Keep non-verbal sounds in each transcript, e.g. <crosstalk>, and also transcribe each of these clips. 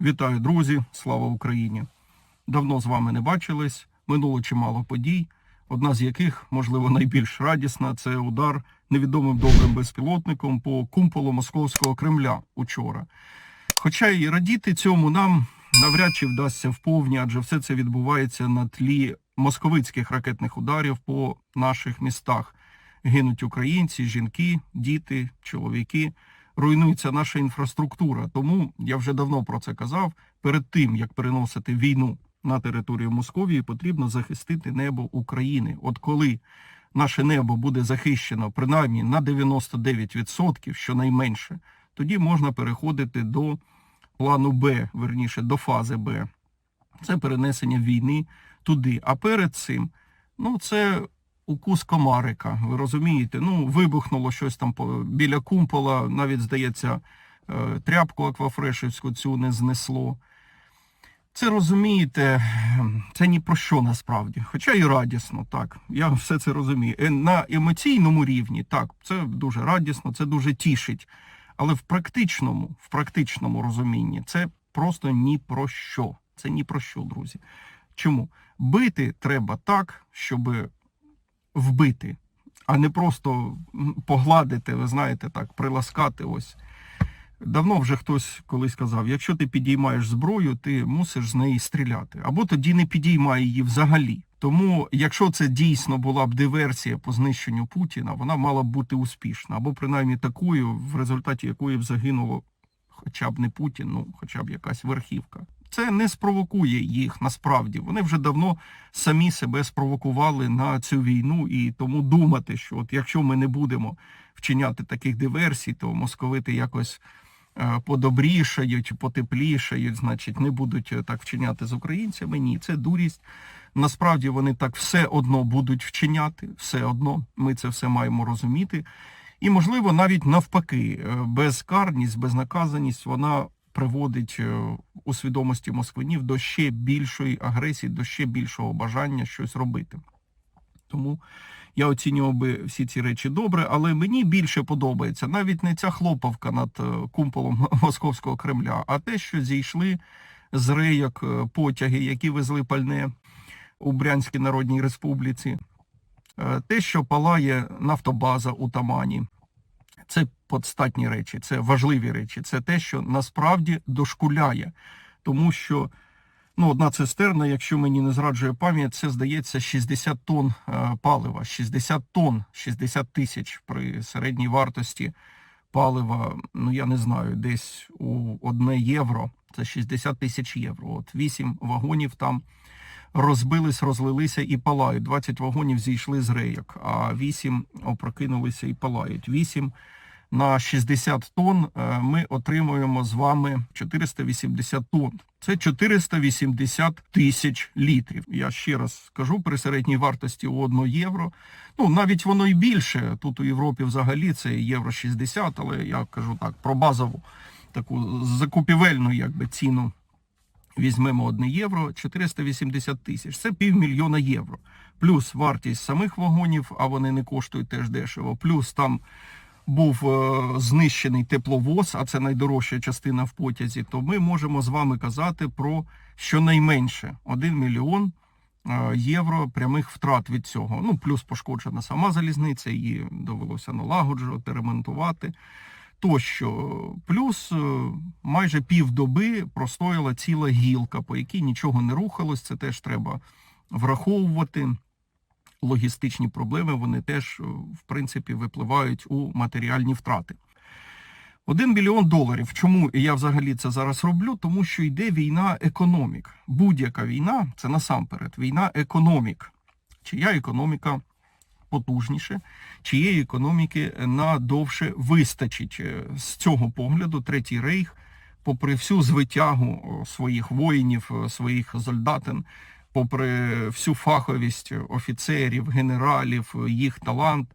Вітаю, друзі! Слава Україні! Давно з вами не бачились. Минуло чимало подій, одна з яких, можливо, найбільш радісна, це удар невідомим добрим безпілотником по кумполу Московського Кремля учора. Хоча і радіти цьому нам навряд чи вдасться вповні, адже все це відбувається на тлі московицьких ракетних ударів по наших містах. Гинуть українці, жінки, діти, чоловіки руйнується наша інфраструктура. Тому я вже давно про це казав. Перед тим як переносити війну на територію Московії, потрібно захистити небо України. От коли наше небо буде захищено принаймні на 99%, щонайменше, тоді можна переходити до плану Б, верніше до фази Б. Це перенесення війни туди. А перед цим, ну це укус комарика. Ви розумієте? Ну, вибухнуло щось там біля кумпола, навіть здається, е, тряпку аквафрешівську цю не знесло. Це розумієте, це ні про що насправді. Хоча і радісно, так. Я все це розумію. Е, На емоційному рівні, так, це дуже радісно, це дуже тішить. Але в практичному, в практичному розумінні це просто ні про що. Це ні про що, друзі. Чому? Бити треба так, щоб вбити, а не просто погладити, ви знаєте, так, приласкати ось. Давно вже хтось колись сказав, якщо ти підіймаєш зброю, ти мусиш з неї стріляти. Або тоді не підіймай її взагалі. Тому, якщо це дійсно була б диверсія по знищенню Путіна, вона мала б бути успішна, або принаймні такою, в результаті якої б загинуло хоча б не Путін, ну хоча б якась верхівка. Це не спровокує їх насправді. Вони вже давно самі себе спровокували на цю війну, і тому думати, що от якщо ми не будемо вчиняти таких диверсій, то московити якось е, подобрішають, потеплішають, значить, не будуть е, так вчиняти з українцями. Ні, це дурість. Насправді вони так все одно будуть вчиняти, все одно. Ми це все маємо розуміти. І, можливо, навіть навпаки, е, безкарність, безнаказаність вона приводить е, у свідомості москвинів до ще більшої агресії, до ще більшого бажання щось робити. Тому я оцінював би всі ці речі добре, але мені більше подобається навіть не ця хлопавка над е, кумполом <laughs> Московського Кремля, а те, що зійшли з рейок е, потяги, які везли пальне у Брянській Народній Республіці, те, що палає нафтобаза у Тамані. Це подстатні речі, це важливі речі. Це те, що насправді дошкуляє, тому що ну, одна цистерна, якщо мені не зраджує пам'ять, це здається 60 тонн е, палива, 60 тонн, 60 тисяч при середній вартості палива. Ну я не знаю, десь у одне євро. Це 60 тисяч євро. От 8 вагонів там розбились, розлилися і палають. 20 вагонів зійшли з рейок, а 8 опрокинулися і палають. 8 на 60 тонн е, ми отримуємо з вами 480 тонн. Це 480 тисяч літрів. Я ще раз скажу, при середній вартості у 1 євро. Ну, навіть воно і більше. Тут у Європі взагалі це євро 60, але я кажу так, про базову таку закупівельну якби ціну візьмемо 1 євро, 480 тисяч. Це півмільйона євро. Плюс вартість самих вагонів, а вони не коштують теж дешево. Плюс там був е, знищений тепловоз, а це найдорожча частина в потязі, то ми можемо з вами казати про щонайменше 1 мільйон е, євро прямих втрат від цього. Ну, плюс пошкоджена сама залізниця, її довелося налагоджувати, ремонтувати тощо. Плюс е, майже півдоби простояла ціла гілка, по якій нічого не рухалось. Це теж треба враховувати. Логістичні проблеми вони теж, е, в принципі, випливають у матеріальні втрати. Один мільйон доларів. Чому я взагалі це зараз роблю? Тому що йде війна економік. Будь-яка війна це насамперед війна економік. Чия економіка потужніше, чиєї економіки надовше вистачить. Е, З цього погляду Третій рейх, попри всю звитягу своїх воїнів, е, своїх солдатин, попри всю фаховість офіцерів, генералів, е, їх талант,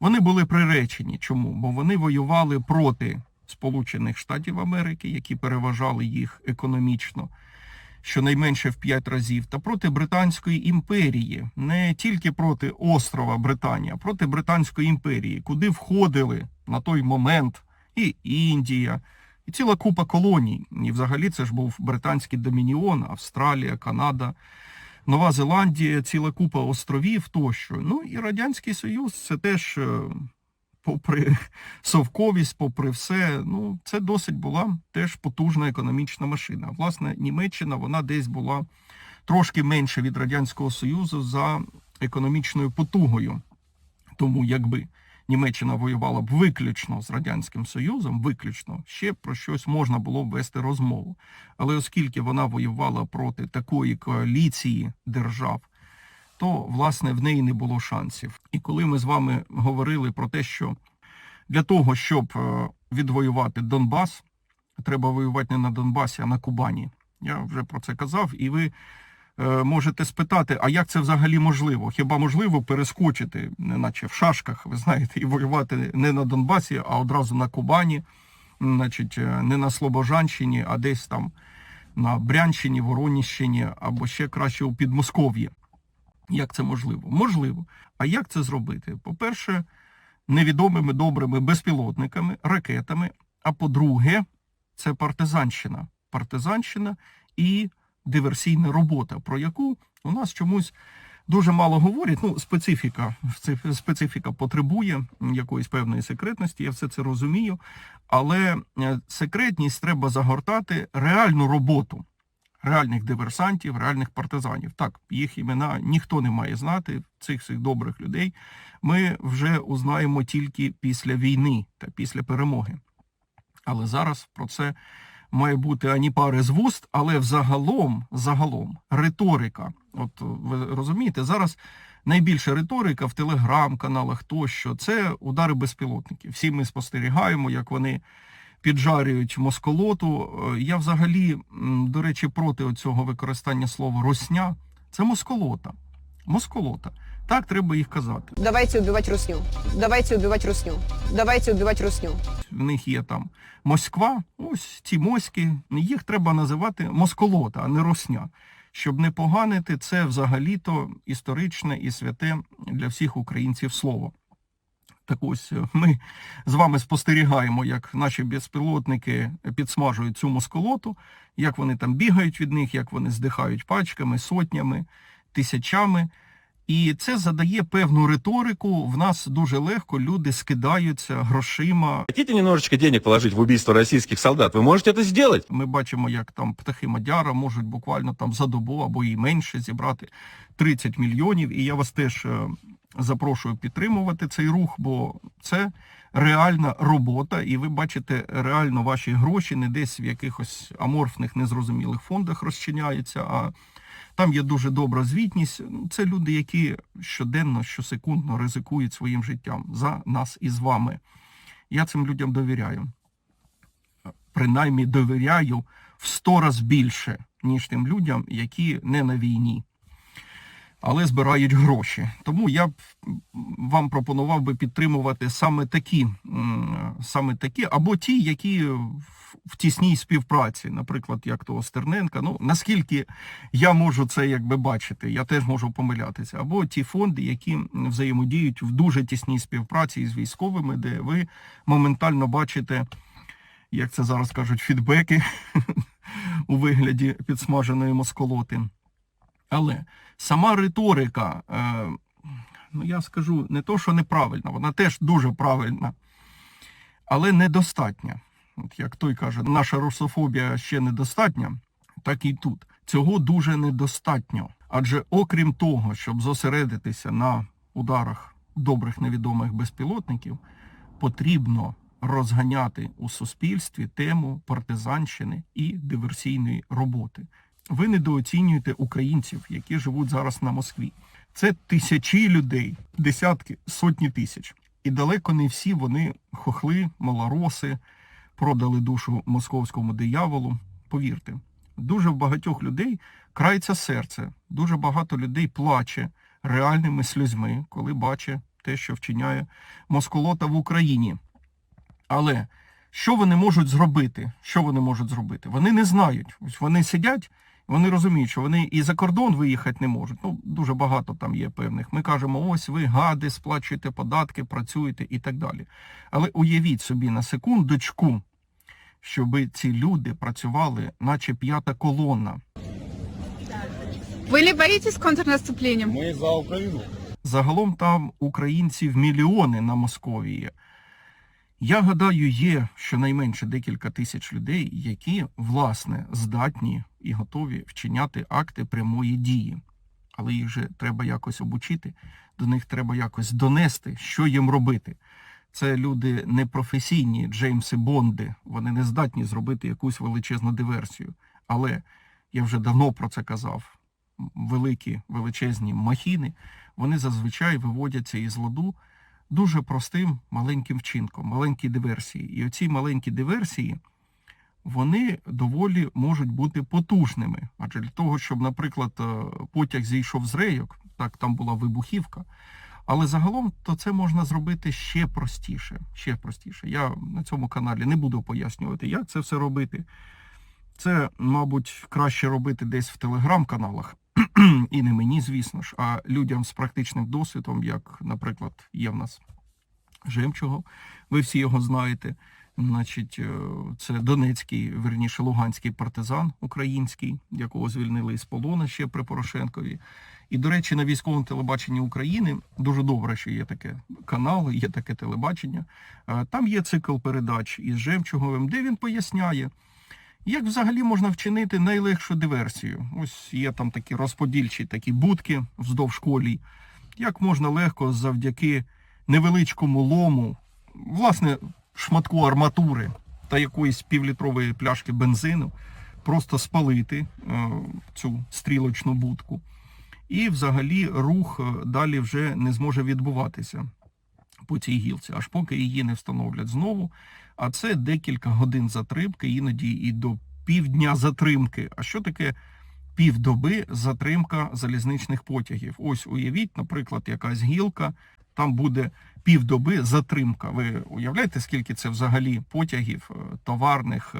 вони були приречені. Чому? Бо вони воювали проти Сполучених Штатів Америки, які переважали їх економічно щонайменше в 5 разів, та проти Британської імперії, не тільки проти острова Британія, а проти Британської імперії, куди входили на той момент і Індія, І ціла купа колоній. І взагалі це ж був британський домініон, Австралія, Канада, Нова Зеландія, ціла купа островів тощо. Ну і Радянський Союз це теж, е, попри совковість, попри все, ну це досить була теж потужна економічна машина. Власне, Німеччина вона десь була трошки менше від Радянського Союзу за економічною потугою. Тому якби Німеччина воювала б виключно з Радянським Союзом, виключно, ще про щось можна було б вести розмову. Але оскільки вона воювала проти такої коаліції держав, то власне в неї не було шансів. І коли ми з вами говорили про те, що для того, щоб е, відвоювати Донбас, треба воювати не на Донбасі, а на Кубані. Я вже про це казав, і ви е, можете спитати, а як це взагалі можливо? Хіба можливо перескочити, неначе в шашках, ви знаєте, і воювати не на Донбасі, а одразу на Кубані, значить, е, не на Слобожанщині, а десь там на Брянщині, Вороніщині або ще краще у Підмосков'ї. Як це можливо? Можливо. А як це зробити? По-перше, невідомими добрими безпілотниками, ракетами. А по-друге, це партизанщина. Партизанщина і диверсійна робота, про яку у нас чомусь дуже мало говорять. Ну, специфіка, специфіка потребує якоїсь певної секретності, я все це розумію. Але е, секретність треба загортати реальну роботу реальних диверсантів, реальних партизанів. Так, їх імена ніхто не має знати, цих всіх добрих людей. Ми вже узнаємо тільки після війни та після перемоги. Але зараз про це має бути ані пари з вуст, але взагалом, загалом, риторика. От ви розумієте, зараз найбільша риторика в телеграм-каналах тощо це удари безпілотників. Всі ми спостерігаємо, як вони піджарюють москолоту. Е, Я взагалі, до речі, проти цього використання слова росня. Це москолота. Москолота. Так треба їх казати. Давайте убивать русню. Давайте убивать русню. Давайте убивать русню. в них є там Москва, ось ці моськи, їх треба називати москолота, а не росня. Щоб не поганити, це взагалі-то історичне і святе для всіх українців слово. Так ось е, ми з вами спостерігаємо, як наші безпілотники підсмажують цю москолоту, як вони там бігають від них, як вони здихають пачками, сотнями, тисячами. І це задає певну риторику. В нас дуже легко люди скидаються грошима. Хотите немножечко денег положить в убийство российских солдат? Вы можете это сделать? Ми бачимо, як там птахи Мадяра можуть буквально там за добу або і менше зібрати 30 мільйонів. І я вас теж е, запрошую підтримувати цей рух, бо це реальна робота, і ви бачите реально ваші гроші не десь в якихось аморфних незрозумілих фондах розчиняються, а там є дуже добра звітність. Це люди, які щоденно, щосекундно ризикують своїм життям за нас і з вами. Я цим людям довіряю принаймні довіряю в сто раз більше, ніж тим людям, які не на війні, але збирають гроші. Тому я б вам пропонував би підтримувати саме такі, саме такі, або ті, які в- тісній співпраці, наприклад, як того Стерненка. Ну наскільки я можу це якби бачити, я теж можу помилятися, або ті фонди, які взаємодіють в дуже тісній співпраці з військовими, де ви моментально бачите як це зараз кажуть, фідбеки <laughs> у вигляді підсмаженої москолоти. Але сама риторика, е, ну я скажу не то, що неправильна, вона теж дуже правильна, але недостатня. От як той каже, наша русофобія ще недостатня, так і тут. Цього дуже недостатньо. Адже окрім того, щоб зосередитися на ударах добрих невідомих безпілотників, потрібно розганяти у суспільстві тему партизанщини і диверсійної роботи. Ви недооцінюєте українців, які живуть зараз на Москві. Це тисячі людей, десятки, сотні тисяч. І далеко не всі вони хохли, малороси, продали душу московському дияволу. Повірте, дуже в багатьох людей крається серце, дуже багато людей плаче реальними сльозьми, коли бачить те, що вчиняє москолота в Україні. Але що вони можуть зробити? Що вони можуть зробити? Вони не знають. Ось вони сидять, вони розуміють, що вони і за кордон виїхати не можуть. Ну, дуже багато там є певних. Ми кажемо, ось ви гади, сплачуєте податки, працюєте і так далі. Але уявіть собі на секундочку, щоб ці люди працювали, наче п'ята колона. Вы не боитесь контрнаступления? Ми за Україну. Загалом там українців мільйони на Московії. Я гадаю, є щонайменше декілька тисяч людей, які, власне, здатні і готові вчиняти акти прямої дії. Але їх же треба якось обучити, до них треба якось донести, що їм робити. Це люди непрофесійні, Джеймси Бонди. Вони не здатні зробити якусь величезну диверсію. Але я вже давно про це казав. Великі величезні махіни, вони зазвичай виводяться із ладу дуже простим маленьким вчинком, маленькі диверсії. І оці маленькі диверсії, вони доволі можуть бути потужними. Адже для того, щоб, наприклад, е, потяг зійшов з рейок, так там була вибухівка. Але загалом то це можна зробити ще простіше. Ще простіше. Я на цьому каналі не буду пояснювати, як це все робити. Це, мабуть, краще робити десь в телеграм-каналах. <clears throat> І не мені, звісно ж, а людям з практичним досвідом, як, наприклад, є в нас Жемчугов, ви всі його знаєте. Значить, е, це Донецький, верніше Луганський партизан український, якого звільнили із полону ще при Порошенкові. І, до речі, на військовому телебаченні України дуже добре, що є таке канал, є таке телебачення. Е, Там є цикл передач із Жемчуговим, де він поясняє, як взагалі можна вчинити найлегшу диверсію. Ось є там такі розподільчі такі будки вздовж колій. Як можна легко завдяки невеличкому лому, власне, шматку арматури та якоїсь півлітрової пляшки бензину, просто спалити е, цю стрілочну будку. І взагалі рух е, далі вже не зможе відбуватися по цій гілці, аж поки її не встановлять знову. А це декілька годин затримки, іноді і до півдня затримки. А що таке півдоби затримка залізничних потягів? Ось уявіть, наприклад, якась гілка, там буде півдоби затримка. Ви уявляєте, скільки це взагалі потягів е, товарних, е,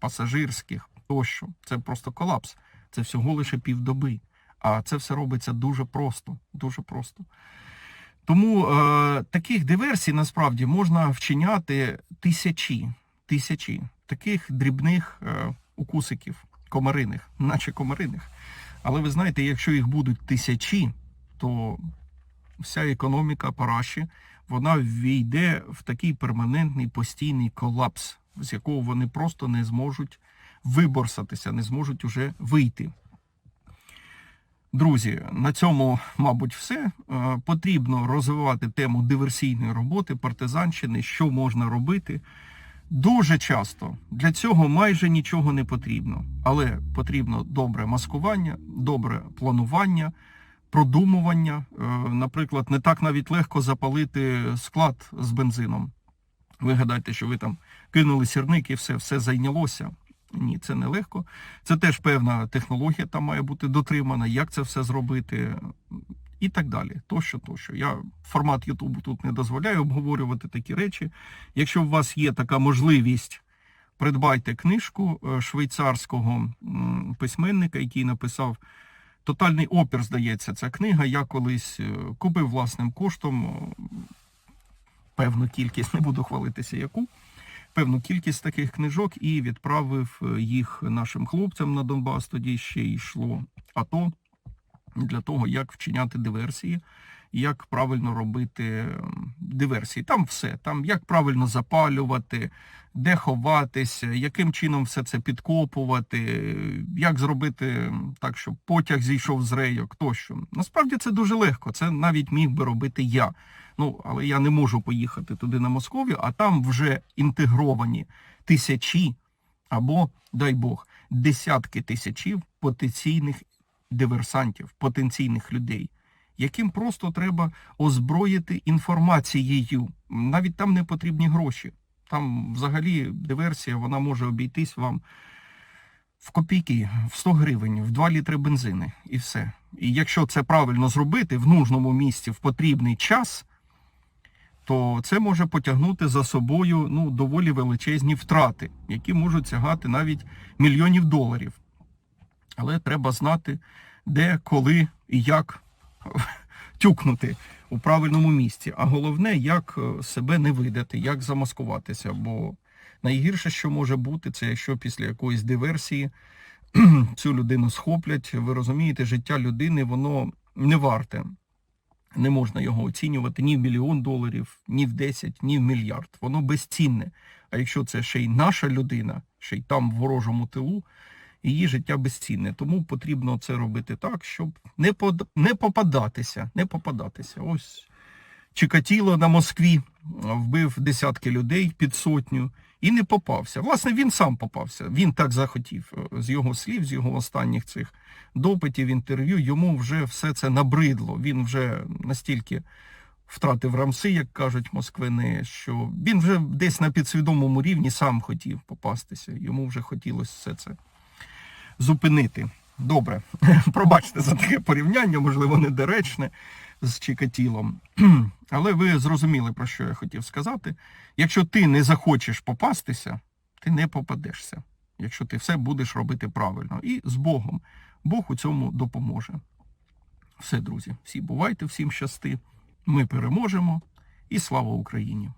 пасажирських тощо? Це просто колапс. Це всього лише півдоби. А це все робиться дуже просто, дуже просто. Тому е, таких диверсій насправді можна вчиняти тисячі, тисячі таких дрібних е, укусиків, комариних, наче комариних. Але ви знаєте, якщо їх будуть тисячі, то вся економіка параші, вона ввійде в такий перманентний постійний колапс, з якого вони просто не зможуть виборсатися, не зможуть уже вийти. Друзі, на цьому, мабуть, все. Е, Потрібно розвивати тему диверсійної роботи, партизанщини, що можна робити. Дуже часто для цього майже нічого не потрібно, але потрібно добре маскування, добре планування, продумування. Е, Наприклад, не так навіть легко запалити склад з бензином. Ви гадаєте, що ви там кинули сірник і все, все зайнялося. Ні, це не легко. Це теж певна технологія там має бути дотримана, як це все зробити і так далі. Тощо, тощо. Я формат Ютубу тут не дозволяю обговорювати такі речі. Якщо у вас є така можливість, придбайте книжку е, швейцарського письменника, який написав Тотальний опір, здається, ця книга. Я колись е, купив власним коштом певну кількість, <laughs> не буду хвалитися яку певну кількість таких книжок і відправив е, їх нашим хлопцям на Донбас. Тоді ще йшло АТО для того, як вчиняти диверсії, як правильно робити диверсії. Там все, там як правильно запалювати, де ховатися, яким чином все це підкопувати, як зробити так, щоб потяг зійшов з рейок, тощо. Насправді це дуже легко. Це навіть міг би робити я. Ну, але я не можу поїхати туди на Московію, а там вже інтегровані тисячі або, дай Бог, десятки тисячів потенційних диверсантів, потенційних людей, яким просто треба озброїти інформацією. Навіть там не потрібні гроші. Там взагалі диверсія вона може обійтись вам в копійки, в 100 гривень, в 2 літри бензини і все. І якщо це правильно зробити в нужному місці в потрібний час, то це може потягнути за собою ну, доволі величезні втрати, які можуть сягати навіть мільйонів доларів. Але треба знати, де, коли і як <laughs> тюкнути у правильному місці. А головне, як е, себе не видати, як замаскуватися. Бо Найгірше, що може бути, це якщо після якоїсь диверсії <clears throat> цю людину схоплять. Ви розумієте, життя людини воно не варте. Не можна його оцінювати ні в мільйон доларів, ні в 10, ні в мільярд. Воно безцінне. А якщо це ще й наша людина, ще й там в ворожому тилу, її життя безцінне. Тому потрібно це робити так, щоб не, под... не попадатися. Не попадатися. Ось Чикатіло на Москві вбив десятки людей під сотню і не попався. Власне, він сам попався. Він так захотів. З його слів, з його останніх цих допитів, інтерв'ю, йому вже все це набридло. Він вже настільки втратив рамси, як кажуть москвини, що він вже десь на підсвідомому рівні сам хотів попастися. Йому вже хотілося все це зупинити. Добре, <laughs> пробачте за таке порівняння, можливо, недоречне з Чикатілом. <clears throat> Але ви зрозуміли, про що я хотів сказати. Якщо ти не захочеш попастися, ти не попадешся. Якщо ти все будеш робити правильно. І з Богом. Бог у цьому допоможе. Все, друзі, всі бувайте, всім щасти. Ми переможемо. І слава Україні!